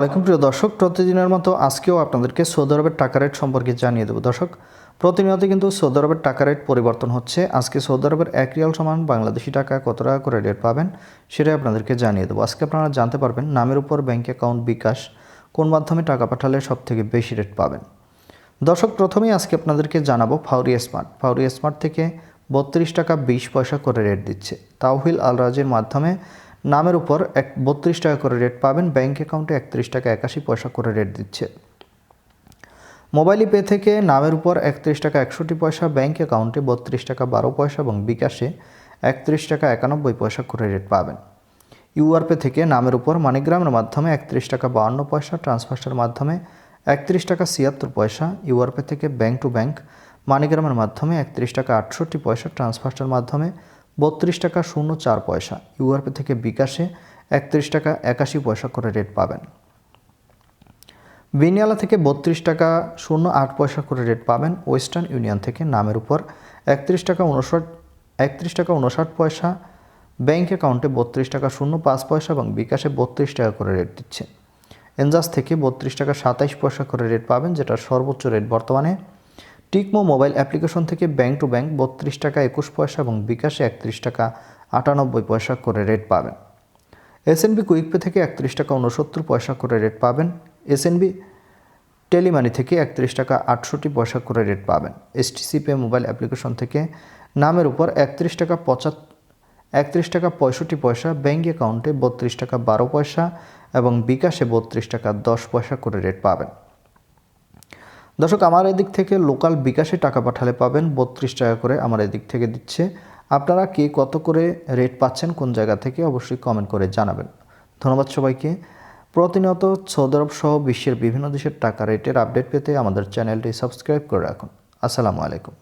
ওয়ালাইকুম প্রিয় দর্শক, প্রতিদিনের মতো আজকেও আপনাদেরকে সৌদি আরবের টাকা রেট সম্পর্কে জানিয়ে দেবো। দর্শক প্রতিনিয়ত কিন্তু সৌদি আরবের টাকা রেট পরিবর্তন হচ্ছে। আজকে সৌদি আরবের এক রিয়াল সমান বাংলাদেশি টাকা কত টাকা করে রেট পাবেন সেটাই আপনাদেরকে জানিয়ে দেবো। আজকে আপনারা জানতে পারবেন নামের উপর ব্যাঙ্ক অ্যাকাউন্ট বিকাশ কোন মাধ্যমে টাকা পাঠালে সব থেকে বেশি রেট পাবেন। দর্শক, প্রথমেই আজকে আপনাদেরকে জানাব ফাউরি স্মার্ট। ফাউরি স্মার্ট থেকে বত্রিশ টাকা বিশ পয়সা করে রেট দিচ্ছে। তাওহিল আল রাজের মাধ্যমে নামের উপর এক বত্রিশ টাকা করে রেট পাবেন। ব্যাঙ্ক অ্যাকাউন্টে একত্রিশ টাকা একাশি পয়সা করে রেট দিচ্ছে। মোবাইল পে থেকে নামের উপর একত্রিশ টাকা একষট্টি পয়সা ব্যাঙ্ক অ্যাকাউন্টে বত্রিশ টাকা বারো পয়সা এবং বিকাশে একত্রিশ টাকা একানব্বই পয়সা করে রেট পাবেন। ইউআরপে থেকে নামের উপর মানিগ্রামের মাধ্যমে একত্রিশ টাকা বাউন্ন পয়সা ট্রান্সফার্সের মাধ্যমে একত্রিশ টাকা ছিয়াত্তর পয়সা। ইউআরপে থেকে ব্যাঙ্ক টু ব্যাঙ্ক মানিগ্রামের মাধ্যমে একত্রিশ টাকা আটষট্টি পয়সা ট্রান্সফার্সের মাধ্যমে বত্রিশ টাকা শূন্য চার পয়সা। ইউআরপে থেকে বিকাশে একত্রিশ টাকা একাশি পয়সা করে রেট পাবেন। বিনিয়ালা থেকে বত্রিশ টাকা শূন্য আট পয়সা করে রেট পাবেন। ওয়েস্টার্ন ইউনিয়ন থেকে নামের উপর একত্রিশ টাকা উনষাট, একত্রিশ টাকা উনষাট পয়সা। ব্যাংক অ্যাকাউন্টে বত্রিশ টাকা শূন্য পাঁচ পয়সা এবং বিকাশে বত্রিশ টাকা করে রেট দিচ্ছে। এনজাস থেকে বত্রিশ টাকা সাতাইশ পয়সা করে রেট পাবেন যেটা সর্বোচ্চ রেট বর্তমানে টিকমো মোবাইল অ্যাপ্লিকেশন থেকে ব্যাংক টু ব্যাংক বত্রিশ টাকা, একুশ পয়সা এবং বিকাশে একত্রিশ টাকা, আটানব্বই পয়সা করে রেট পাবেন। এসএনবি কুইকপে থেকে একত্রিশ টাকা উনসত্তর পয়সা করে রেট পাবেন। এসএনবি টেলিমানি থেকে একত্রিশ টাকা, আটষট্টি পয়সা করে রেট পাবেন। এসটিসি পে মোবাইল অ্যাপ্লিকেশন থেকে নামের উপর একত্রিশ টাকা পঁচাত্তর একত্রিশ টাকা, পঁয়ষট্টি পয়সা ব্যাঙ্ক অ্যাকাউন্টে বত্রিশ টাকা, বারো পয়সা এবং বিকাশে বত্রিশ টাকা, দশ পয়সা করে রেট পাবেন। দর্শক, আমার এদিক থেকে লোকাল বিকাশে টাকা পাঠালে পাবেন বত্রিশ টাকা করে আমার এদিক থেকে দিচ্ছে। আপনারা কে কত করে রেট পাচ্ছেন, কোন জায়গা থেকে অবশ্যই কমেন্ট করে জানাবেন। ধন্যবাদ সবাইকে। প্রতিনিয়ত সৌদি আরব সহ বিশ্বের বিভিন্ন দেশের টাকা রেটের আপডেট পেতে আমাদের চ্যানেলটি সাবস্ক্রাইব করে রাখুন। আসসালামু আলাইকুম।